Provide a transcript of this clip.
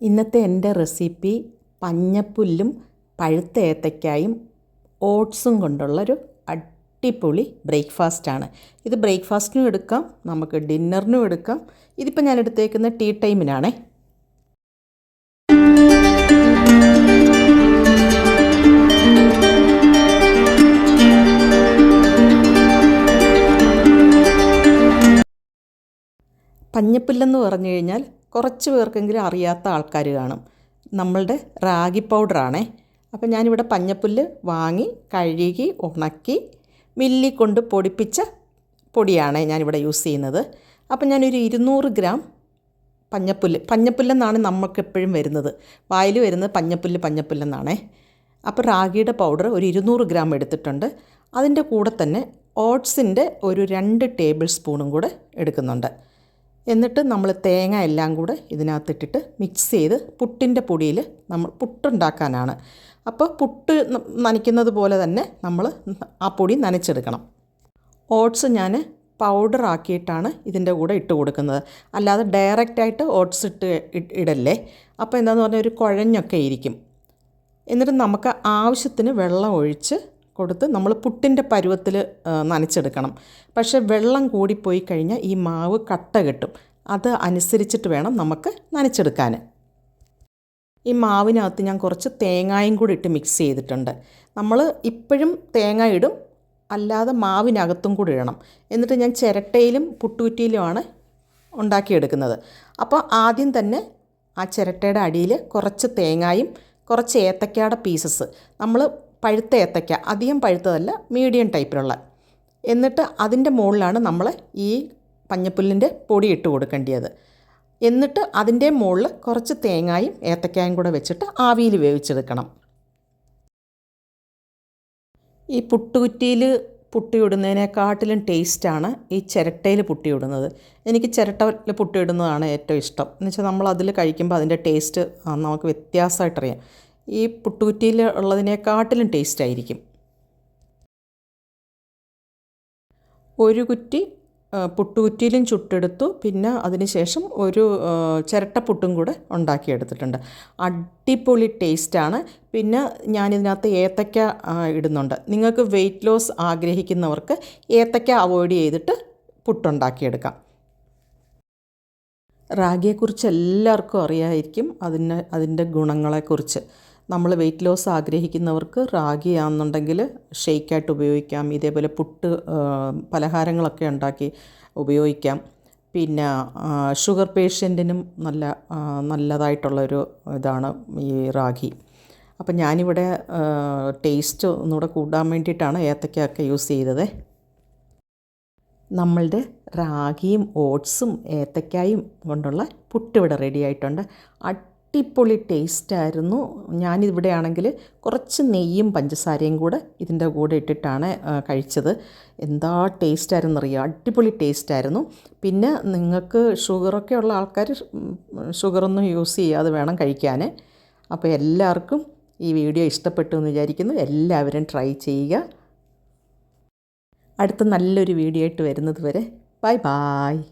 ഇന്നത്തെ എന്റെ റെസിപ്പി പഞ്ഞപ്പുല്ലും പഴുത്ത ഏത്തയ്ക്കായും ഓട്സും കൊണ്ടുള്ളൊരു അടിപൊളി ബ്രേക്ക്ഫാസ്റ്റാണ്. ഇത് ബ്രേക്ക്ഫാസ്റ്റിനും എടുക്കാം നമുക്ക് ഡിന്നറിനും എടുക്കാം. ഇതിപ്പോൾ ഞാൻ എടുത്തേക്കുന്ന ടീ ടൈമിനാണേ. പഞ്ഞപ്പുല്ലെന്ന് പറഞ്ഞു കഴിഞ്ഞാൽ കുറച്ച് പേർക്കെങ്കിലും അറിയാത്ത ആൾക്കാർ കാണും. നമ്മളുടെ റാഗി പൗഡറാണേ. അപ്പോൾ ഞാനിവിടെ പഞ്ഞപ്പുല്ല് വാങ്ങി കഴുകി ഉണക്കി മില്ലി കൊണ്ട് പൊടിപ്പിച്ച പൊടിയാണ് ഞാനിവിടെ യൂസ് ചെയ്യുന്നത്. അപ്പോൾ ഞാനൊരു ഇരുന്നൂറ് ഗ്രാം പഞ്ഞപ്പുല്ല് പഞ്ഞപ്പുല്ലെന്നാണ് നമുക്ക് എപ്പോഴും വരുന്നത്. വായിൽ വരുന്നത് പഞ്ഞപ്പുല്ല് പഞ്ഞപ്പുല്ലെന്നാണേ. അപ്പോൾ റാഗിയുടെ പൗഡർ ഒരു ഇരുന്നൂറ് ഗ്രാം എടുത്തിട്ടുണ്ട്. അതിന്റെ കൂടെ തന്നെ ഓട്സിന്റെ ഒരു രണ്ട് ടേബിൾ സ്പൂണും കൂടെ എടുക്കുന്നുണ്ട്. എന്നിട്ട് നമ്മൾ തേങ്ങ എല്ലാം കൂടെ ഇതിനകത്തിട്ടിട്ട് മിക്സ് ചെയ്ത് പുട്ടിന്റെ പൊടിയിൽ നമ്മൾ പുട്ടുണ്ടാക്കാനാണ്. അപ്പോൾ പുട്ട് നനയ്ക്കുന്നത് പോലെ തന്നെ നമ്മൾ ആ പൊടി നനച്ചെടുക്കണം. ഓട്സ് ഞാൻ പൗഡർ ആക്കിയിട്ടാണ് ഇതിന്റെ കൂടെ ഇട്ട് കൊടുക്കുന്നത്. അല്ലാതെ ഡയറക്റ്റായിട്ട് ഓട്സ് ഇട്ട് ഇടല്ലേ? അപ്പോൾ എന്താണെന്ന് പറഞ്ഞാൽ ഒരു കുഴഞ്ഞൊക്കെ ഇരിക്കും. എന്നിട്ട് നമുക്ക് ആവശ്യത്തിന് വെള്ളം ഒഴിച്ച് കൊടുത്ത് നമ്മൾ പുട്ടിന്റെ പരുവത്തിൽ നനച്ചെടുക്കണം. പക്ഷേ വെള്ളം കൂടിപ്പോയി കഴിഞ്ഞാൽ ഈ മാവ് കട്ട കിട്ടും. അത് അനുസരിച്ചിട്ട് വേണം നമുക്ക് നനച്ചെടുക്കാൻ. ഈ മാവിനകത്ത് ഞാൻ കുറച്ച് തേങ്ങായും കൂടി ഇട്ട് മിക്സ് ചെയ്തിട്ടുണ്ട്. നമ്മൾ ഇപ്പോഴും തേങ്ങ ഇടും അല്ലാതെ മാവിനകത്തും കൂടി ഇടണം. എന്നിട്ട് ഞാൻ ചിരട്ടയിലും പുട്ടുകുറ്റിയിലുമാണ് ഉണ്ടാക്കിയെടുക്കുന്നത്. അപ്പോൾ ആദ്യം തന്നെ ആ ചിരട്ടയുടെ അടിയിൽ കുറച്ച് തേങ്ങായും കുറച്ച് ഏത്തക്കയുടെ പീസസ് നമ്മൾ പഴുത്ത ഏത്തയ്ക്ക അധികം പഴുത്തതല്ല മീഡിയം ടൈപ്പിലുള്ള എന്നിട്ട് അതിന്റെ മുകളിലാണ് നമ്മൾ ഈ പഞ്ഞപ്പുല്ലിന്റെ പൊടി ഇട്ട് കൊടുക്കേണ്ടത് എന്നിട്ട് അതിന്റെ മുകളിൽ കുറച്ച് തേങ്ങായും ഏത്തക്കായും കൂടെ വെച്ചിട്ട് ആവിയിൽ വേവിച്ചെടുക്കണം. ഈ പുട്ടുകുറ്റിയിൽ പുട്ടിയിടുന്നതിനെക്കാട്ടിലും ടേസ്റ്റാണ് ഈ ചിരട്ടയിൽ പുട്ടിയിടുന്നത് എനിക്ക് ചിരട്ടയിൽ പുട്ടിയിടുന്നതാണ് ഏറ്റവും ഇഷ്ടം. എന്ന് വെച്ചാൽ നമ്മൾ അതിൽ കഴിക്കുമ്പോൾ അതിന്റെ ടേസ്റ്റ് നമുക്ക് വ്യത്യാസമായിട്ടറിയാം. ഈ പുട്ടുകുറ്റിയിൽ ഉള്ളതിനെക്കാട്ടിലും ടേസ്റ്റ് ആയിരിക്കും. ഒരു കുറ്റി പുട്ടുകുറ്റിയിലും ചുട്ടെടുത്തു. പിന്നെ അതിന് ശേഷം ഒരു ചിരട്ടപ്പുട്ടും കൂടെ ഉണ്ടാക്കിയെടുത്തിട്ടുണ്ട്. അടിപൊളി ടേസ്റ്റാണ് പിന്നെ ഞാനിതിനകത്ത് ഏത്തക്ക ഇടുന്നുണ്ട്. നിങ്ങൾക്ക് വെയിറ്റ് ലോസ് ആഗ്രഹിക്കുന്നവർക്ക് ഏത്തക്ക അവോയ്ഡ് ചെയ്തിട്ട് പുട്ടുണ്ടാക്കിയെടുക്കാം. റാഗിയെക്കുറിച്ച് എല്ലാവർക്കും അറിയാമായിരിക്കും അതിന് അതിന്റെ ഗുണങ്ങളെക്കുറിച്ച്. നമ്മൾ വെയിറ്റ് ലോസ് ആഗ്രഹിക്കുന്നവർക്ക് റാഗി ആണെന്നുണ്ടെങ്കിൽ ഷെയ്ക്കായിട്ട് ഉപയോഗിക്കാം. ഇതേപോലെ പുട്ട് പലഹാരങ്ങളൊക്കെ ഉണ്ടാക്കി ഉപയോഗിക്കാം. പിന്നെ ഷുഗർ പേഷ്യന്റിനും നല്ല നല്ലതായിട്ടുള്ളൊരു ഇതാണ് ഈ റാഗി. അപ്പം ഞാനിവിടെ ടേസ്റ്റ് ഒന്നുകൂടെ കൂടാൻ വേണ്ടിയിട്ടാണ് ഏത്തക്കയൊക്കെ യൂസ് ചെയ്തത്. നമ്മളുടെ റാഗിയും ഓട്സും ഏത്തക്കായും കൊണ്ടുള്ള പുട്ടിവിടെ റെഡി ആയിട്ടുണ്ട്. അടിപൊളി ടേസ്റ്റായിരുന്നു ഞാനിവിടെ ആണെങ്കിൽ കുറച്ച് നെയ്യും പഞ്ചസാരയും കൂടെ ഇതിന്റെ കൂടെ ഇട്ടിട്ടാണ് കഴിച്ചത്. എന്താ ടേസ്റ്റായിരുന്നു അറിയുക അടിപൊളി ടേസ്റ്റായിരുന്നു പിന്നെ നിങ്ങൾക്ക് ഷുഗറൊക്കെ ഉള്ള ആൾക്കാർ ഷുഗറൊന്നും യൂസ് ചെയ്യാതെ വേണം കഴിക്കാൻ. അപ്പോൾ എല്ലാവർക്കും ഈ വീഡിയോ ഇഷ്ടപ്പെട്ടു എന്ന് വിചാരിക്കുന്നു. എല്ലാവരും ട്രൈ ചെയ്യുക. അടുത്ത നല്ലൊരു വീഡിയോ ആയിട്ട് വരുന്നത് വരെ ബൈ ബായ്